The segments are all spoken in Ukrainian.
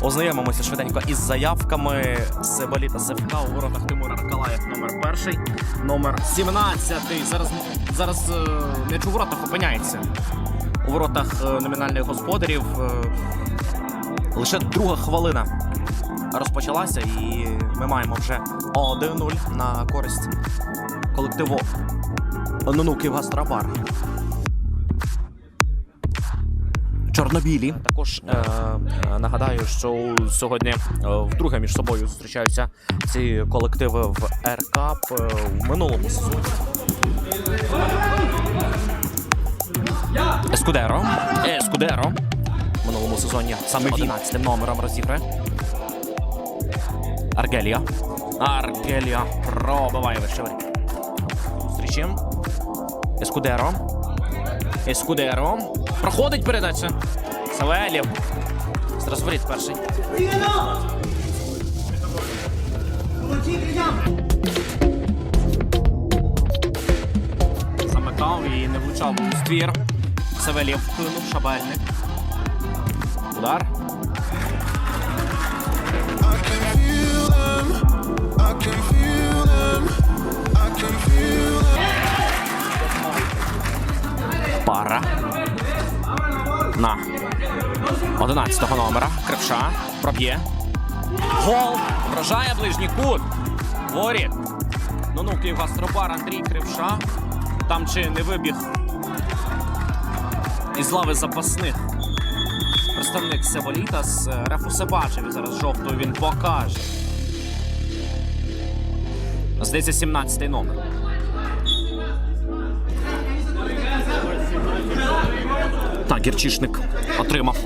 Ознайомимося швиденько із заявками Себаліта Севка у воротах Тимура Аркалаєв номер перший, номер 17. Зараз, зараз е, м'яч у воротах опиняється. У воротах е, номінальних господарів е, лише друга хвилина розпочалася, і ми маємо вже 1-0 на користь колективу Нуну Київгастробар. Чорнобілі. Також е, е, нагадаю, що сьогодні е, вдруге між собою зустрічаються ці колективи в РКАП е, в минулому сезоні. Ескудеро. Ескудеро. В минулому сезоні саме 12 номером розіграє. Аргелія. Аргелія пробиває вищевий. Зустрічі. Ескудеро. Ескудеро. Проходить передача. Савелєв. Страсворіт перший. Замикав і не влучав ствір. Савелєв вплинув, шабельник. Удар. I can feel them. I can feel them. Пара. На 11-го номера. Кривша. Проб'є. Гол. Вражає ближній кут. Воріт. Ну ну Київгастробар Андрій Кривша. Там чи не вибіг із лави запасних. Представник Севолітас. Рефу се бачив. І зараз жовтою він покаже. Здається, 17-й номер. Так, гірчишник отримав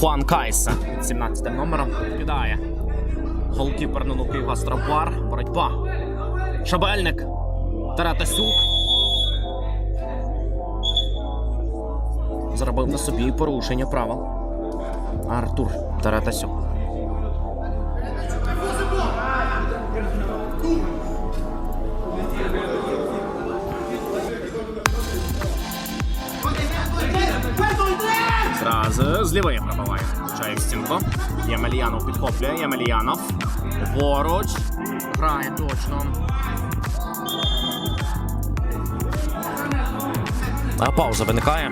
Хуан Кайса під 17 номером. Кидає. Голкіпер на Луки Гастробар. Боротьба. Шабельник. Таратасюк. Заробив на собі порушення правил. Артур Таратасюк. Зразу з лівої пробиває. Чає в стінку. Ємельянов підхоплює. Ємельянов. Поруч. Грає точно. А пауза виникає.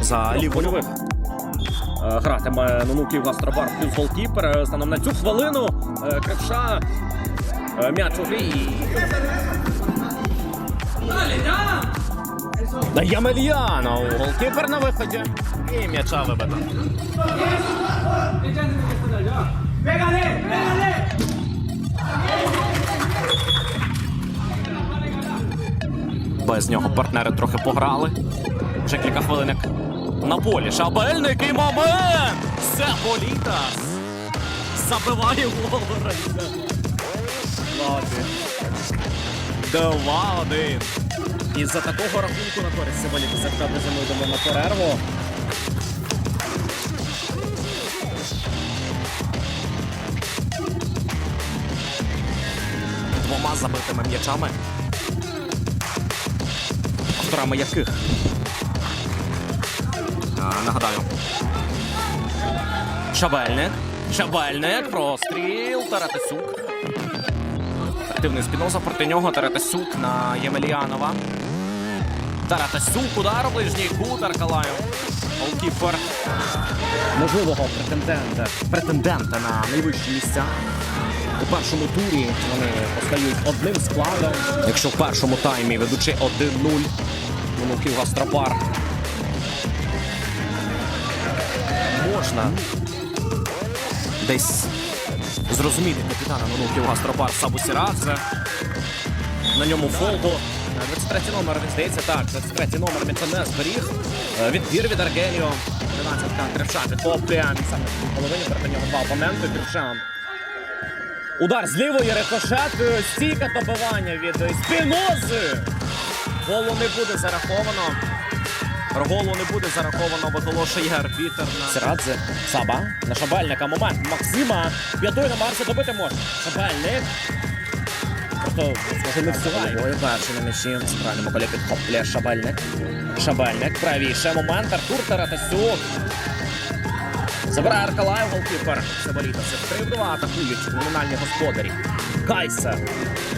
За лівольових. Е, Гратиме Нунуків Гастробар плюс голкіпер. Е, Станом на цю хвилину е, Кривша. М'яч у грі. Да Да я Ямельянов. Голкіпер на виході. І м'яча вибито. Без нього партнери трохи пограли. Вже кілька хвилинок на полі. Шабельник і момент! Це Болітас! Забиває гол Рейда. 2-1. І за такого рахунку на користь Сибаліти Севка ми йдемо на перерву. Двома забитими м'ячами. Авторами яких? А, нагадаю. Шабельник. Шабельник. Простріл. Таратисюк. Активний спіноза проти нього Таратасюк на Ємельянова. Таратасюк, удар ближній кут Аркалаєв. Голкіпер можливого претендента, претендента на найвищі місця. У першому турі вони постають одним складом. Якщо в першому таймі ведучи 1-0, Лунуків Гастробар можна десь зрозуміти капітана Нунуків Гастробар Сабу Сірадзе. На ньому фолду. 23 номер, він здається, так. 23 номер він це не зберіг. Е, Відбір від Аргеліо. 11-ка Кривша підхоплює. Саме в половині проти нього два опоненти. Кривша. Удар з лівої рикошет. е, Стійка добивання від Спінози. Голу не буде зараховано. Голу не буде зараховано, бо оголошує арбітер на Сирадзе. Саба. На Шабельника. Момент. Максима. П'ятою на Марса добити може. Шабельник. Просто, схоже, не встигає. Головою перший на м'ячі. Центральному колі підхоплює Шабельник. Шабельник. Правіше. Момент. Артур Таратасюк. Забирає Аркалаєв, голкіпер Сабаліта. Це 3-2 атакують номінальні господарі. Кайса.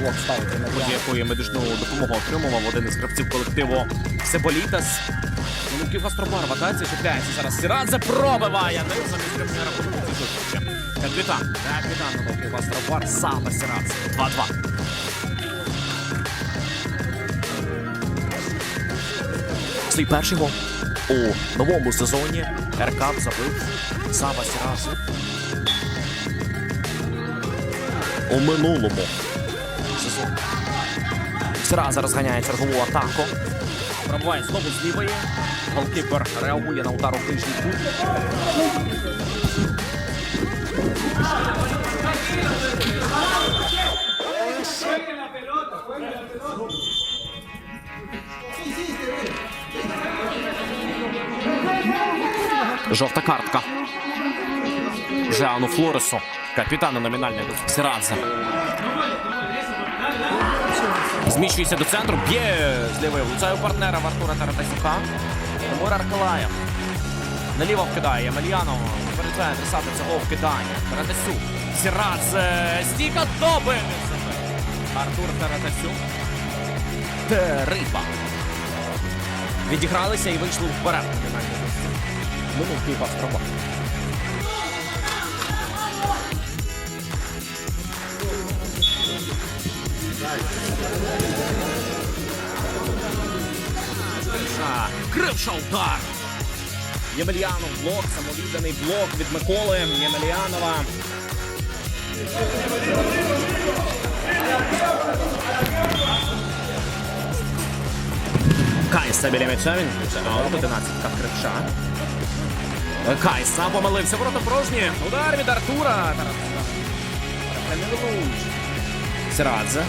Блок ставиться на якої медичну допомогу отримував один із гравців колективу Себолітас. Луків Гастробар в атаці чіпляється зараз. Сірадзе пробиває. Низом і скрипне рахунку. Капітан. Капітан Луків Гастробар. Саме Сірадзе. 2-2. Свій перший гол у новому сезоні РК забив Сава Сіразу. У минулому сезоні. Сіраза розганяє чергову атаку. Пробуває знову з лівої. Голкіпер реагує на удар у ближній кут. Жовта картка. Жеану Флоресу, капітану номінальної Сірадзе. Зміщується до центру, б'є з лівої влучає партнера Артура Таратасюка. Тимур Аркалаєв. Наліво вкидає Ямельянов. Випереджає трисати цього вкидання. Таратасюк. Сірадзе. Стіка доби. Артур Таратасюк. Риба. Відігралися і вийшли вперед. Спроба. Кривша. Кривша удар. Ємельянов блок, самовідданий блок від Миколи Ємельянова. Кайса біля м'яча, він включає аут, 11 Кривша. Кайса помилився, ворота порожні. Удар від Артура. Сірадзе.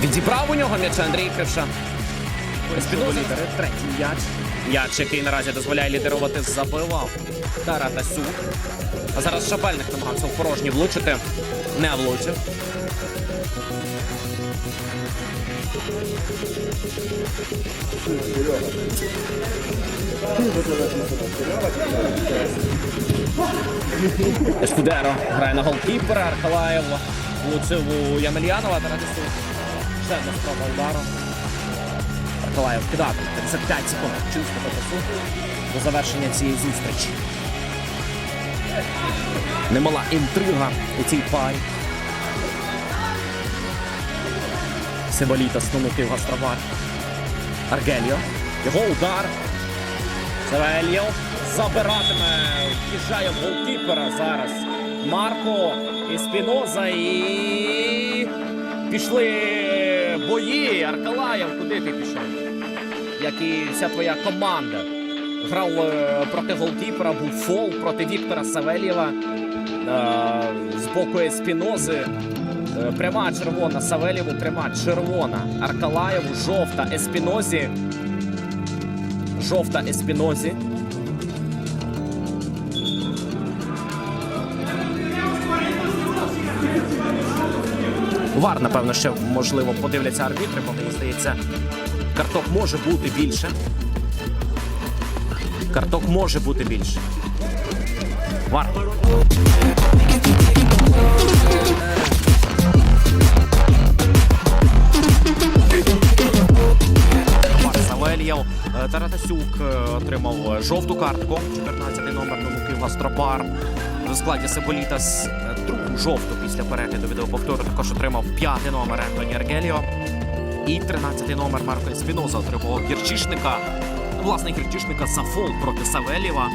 Відібрав у нього м'яча Андрій Кривша. Спіноза третій м'яч. М'яч, який наразі дозволяє лідерувати, забивав Таратасюк. А зараз Шабельник намагався в порожній влучити. Не влучив. Ескудеро грає на голкіпера. Аркалаєв влучив у Ямельянова. Таратасюк. Ще одна спроба удару. Аркалаєв кидатиме. 55 секунд. Чистого часу до завершення цієї зустрічі. Немала інтрига у цій парі. Сиболіта стонукив Гастробар. Аргеліо. Його удар. Савельєв забиратиме. В'їжджає в голкіпера зараз. Марко і Спіноза і пішли бої. Аркалаєв, куди ти пішов? Як і вся твоя команда. Грав е, проти голкіпера, був фол проти Віктора Савельєва. Е, з боку Еспінози. Е, Пряма червона Савельєву, пряма червона. Аркалаєву, жовта Еспінозі. Жовта Еспінозі. Вар, напевно, ще можливо подивляться арбітри, бо мені здається, карток може бути більше. Карток може бути більше. Вар. Вар Е, Таратасюк е, отримав е, жовту картку. 14-й номер Нонуків Астробар В складі Сиболітас другу жовту після перегляду відеоповтору також отримав п'ятий номер Ентоні Аргеліо. І 13-й номер Марко Еспіноза отримав гірчишника. Власне, гірчишника за фол проти Савельєва.